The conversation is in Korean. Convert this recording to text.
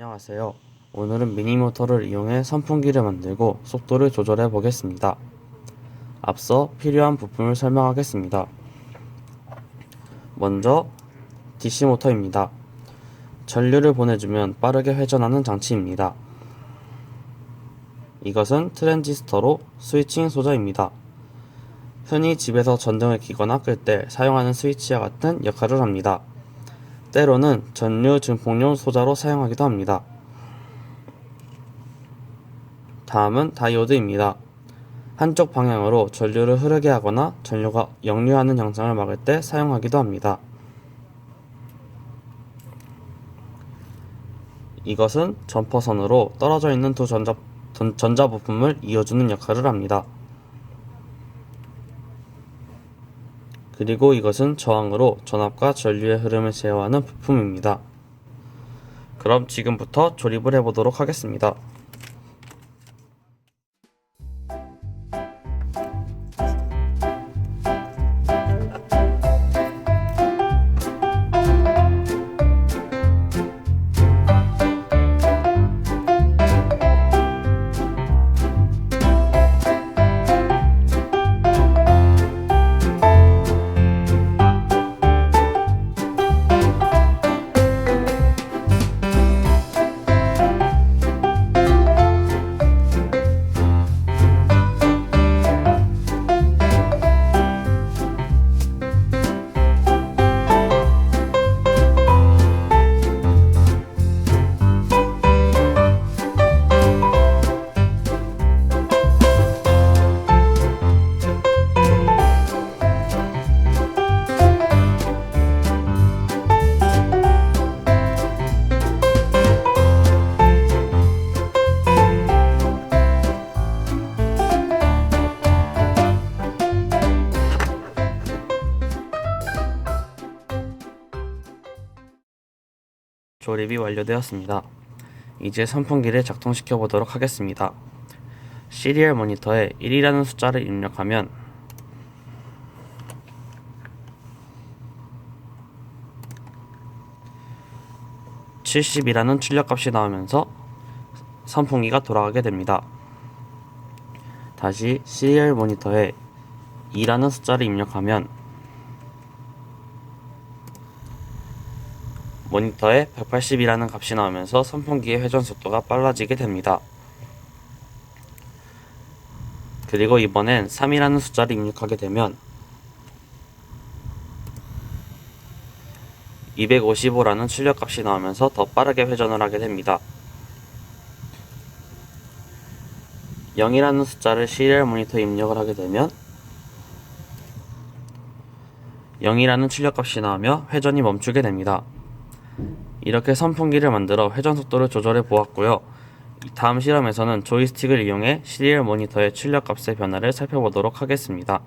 안녕하세요. 오늘은 미니모터를 이용해 선풍기를 만들고 속도를 조절해 보겠습니다. 앞서 필요한 부품을 설명하겠습니다. 먼저 DC 모터입니다. 전류를 보내주면 빠르게 회전하는 장치입니다. 이것은 트랜지스터로 스위칭 소자입니다. 흔히 집에서 전등을 켜거나 끌 때 사용하는 스위치와 같은 역할을 합니다. 때로는 전류 증폭용 소자로 사용하기도 합니다. 다음은 다이오드입니다. 한쪽 방향으로 전류를 흐르게 하거나 전류가 역류하는 현상을 막을 때 사용하기도 합니다. 이것은 점퍼선으로 떨어져 있는 두 전자, 전- 전자 부품을 이어주는 역할을 합니다. 그리고 이것은 저항으로 전압과 전류의 흐름을 제어하는 부품입니다. 그럼 지금부터 조립을 해보도록 하겠습니다. 조립이 완료되었습니다. 이제 선풍기를 작동시켜 보도록 하겠습니다. 시리얼 모니터에 1이라는 숫자를 입력하면 (70이라는) 출력값이 나오면서 선풍기가 돌아가게 됩니다. 다시 시리얼 모니터에 2라는 숫자를 입력하면 모니터에 180이라는 값이 나오면서 선풍기의 회전 속도가 빨라지게 됩니다. 그리고 이번엔 3이라는 숫자를 입력하게 되면 255라는 출력값이 나오면서 더 빠르게 회전을 하게 됩니다. 0이라는 숫자를 시리얼 모니터에 입력을 하게 되면 0이라는 출력값이 나오며 회전이 멈추게 됩니다. 이렇게 선풍기를 만들어 회전 속도를 조절해 보았고요. 다음 실험에서는 조이스틱을 이용해 시리얼 모니터의 출력 값의 변화를 살펴보도록 하겠습니다.